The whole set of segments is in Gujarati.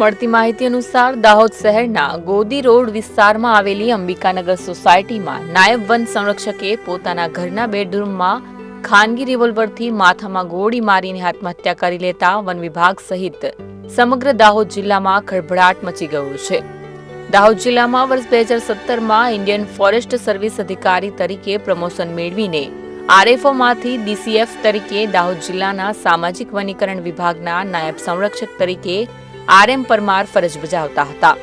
મળતી માહિતી અનુસાર, દાહોદ શહેરના ગોદી રોડ વિસ્તારમાં આવેલી અંબિકાનગર સોસાયટીમાં નાયબ વન સંરક્ષકે પોતાના ઘરના બેડરૂમમાં ખાનગી રિવોલ્વરથી માથામાં ગોળી મારીને આત્મહત્યા કરી લેતા વન વિભાગ સહિત સમગ્ર દાહોદ જિલ્લામાં ખળભળાટ મચી ગયો છે. દાહોદ જિલ્લામાં વર્ષ બે હજાર સત્તરમાં ઇન્ડિયન ફોરેસ્ટ સર્વિસ અધિકારી તરીકે પ્રમોશન મેળવીને આરએફઓમાંથી ડીસીએફ તરીકે દાહોદ જિલ્લાના સામાજિક વનીકરણ વિભાગના નાયબ સંરક્ષક તરીકે આર એમ પરમાર ફરજ બજાવતા હતા.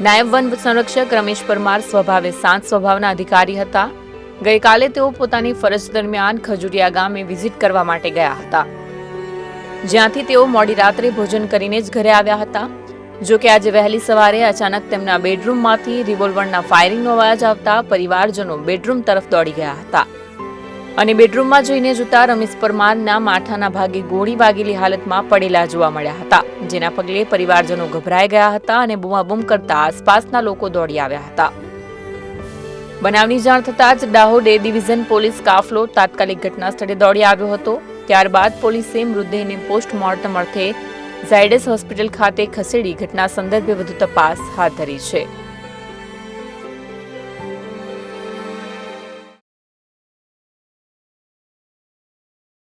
નાયબ વન સંરક્ષક રમેશ પરમાર સ્વભાવે શાંત સ્વભાવના અધિકારી હતા. ગઈકાલે તેઓ પોતાની ફરજ દરમિયાન ખજુરિયા ગામે વિઝિટ કરવા માટે ગયા હતા. જ્યાંથી તેઓ મોડી રાત્રે ભોજન કરીને જ ઘરે આવ્યા હતા. જો કે આજે વહેલી સવારે અચાનક તેમના બેડરૂમમાંથી રિવોલ્વરના ફાયરિંગનો અવાજ આવતા પરિવારજનો બેડરૂમ તરફ દોડી ગયા હતા. અને બેડરૂમમાં જઈને જોતા રમેશ પરમારના માથાના ભાગે ગોળી વાગેલી હાલતમાં પડેલા જોવા મળ્યા હતા, જેના પગલે પરિવારજનો ગભરાઈ ગયા હતા અને બૂમાબૂમ કરતા આસપાસના લોકો દોડી આવ્યા હતા. બનાવની જાણ થતાં જ દાહોદ ડિવિઝન પોલીસ કાફલો તાત્કાલિક ઘટના સ્થળે દોડી આવ્યો હતો. ત્યારબાદ પોલીસે મૃતદેહને પોસ્ટમોર્ટમ અર્થે ઝાયડસ હોસ્પિટલ ખાતે ખસેડી ઘટના સંદર્ભે વધુ તપાસ હાથ ધરી છે.